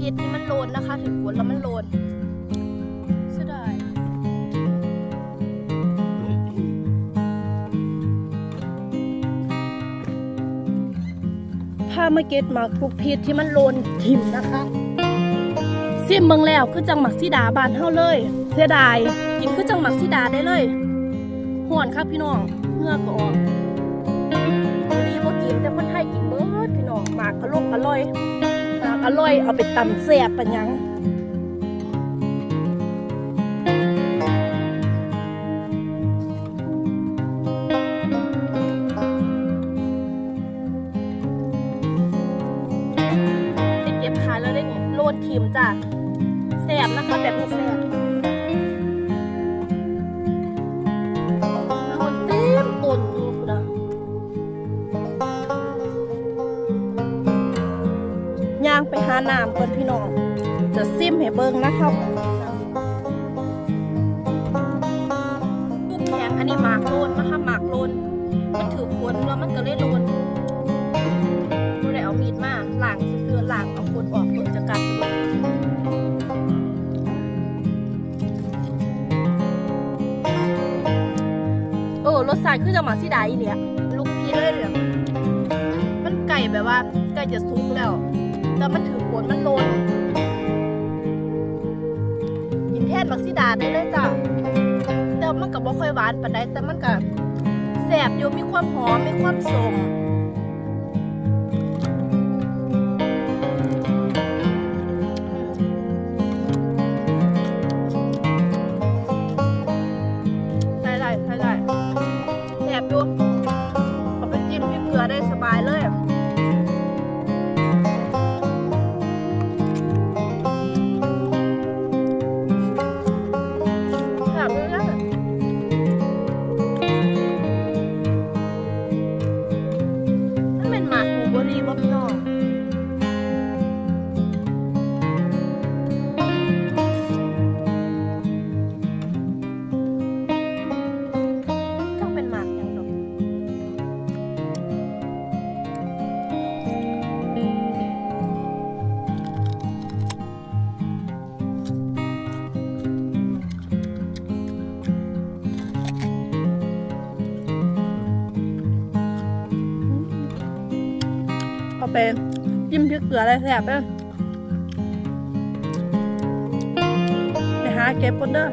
พีชที่มันโลนนะคะ ถึงขวดแล้วมันโลนเสียดายถ้ามาเก็ตหมากพวกพีชที่มันโลนทิมนะคะซิมเบิงแล้วคือจังหมักซีดาบานเฮาเลย เสียดายกินคือจังหมักซีดาได้เลยห่วนครับพี่น้องเหงื่อก็ออกรีบ่กินแต่คนไทยกินเบิดพี่น้องหมากอร่อยอร่อย ร่อยเอาไปตำแซ่บปะยังเก็บขายแล้วได้ไงโลดทีมจ้ะแสบนะคะแบบนี้แสบ น้ำก่อนพี่น้อง จะซิมให้เบิ่งนะครับลูกแข็งอันนี้หมากโลนนะคะหมากโลนมันถือควนแล้วมันก็เลยโลนดูได้เอามีดมาล้างเสื้อล้างเอาคนออกคนจะกัดเออรสชาติคือจะหมาสีดาอีเนี่ยลูกพีเลยเนี่ยมันไก่แบบว่าใกล้จะสุกแล้ว แต่มันถือขวนมันโลนกินแทนมักซิดาได้เลยจ้ะแต่มันก็บ่ค่อยหวานปานใดแต่มันก็แสบอยู่มีความหอมมีความสม หมากหมูบรีบ๊อบน้อง ไปจิ้มพริกเกลืออะไรแสบเลยไปหาเก็บคนเด้อ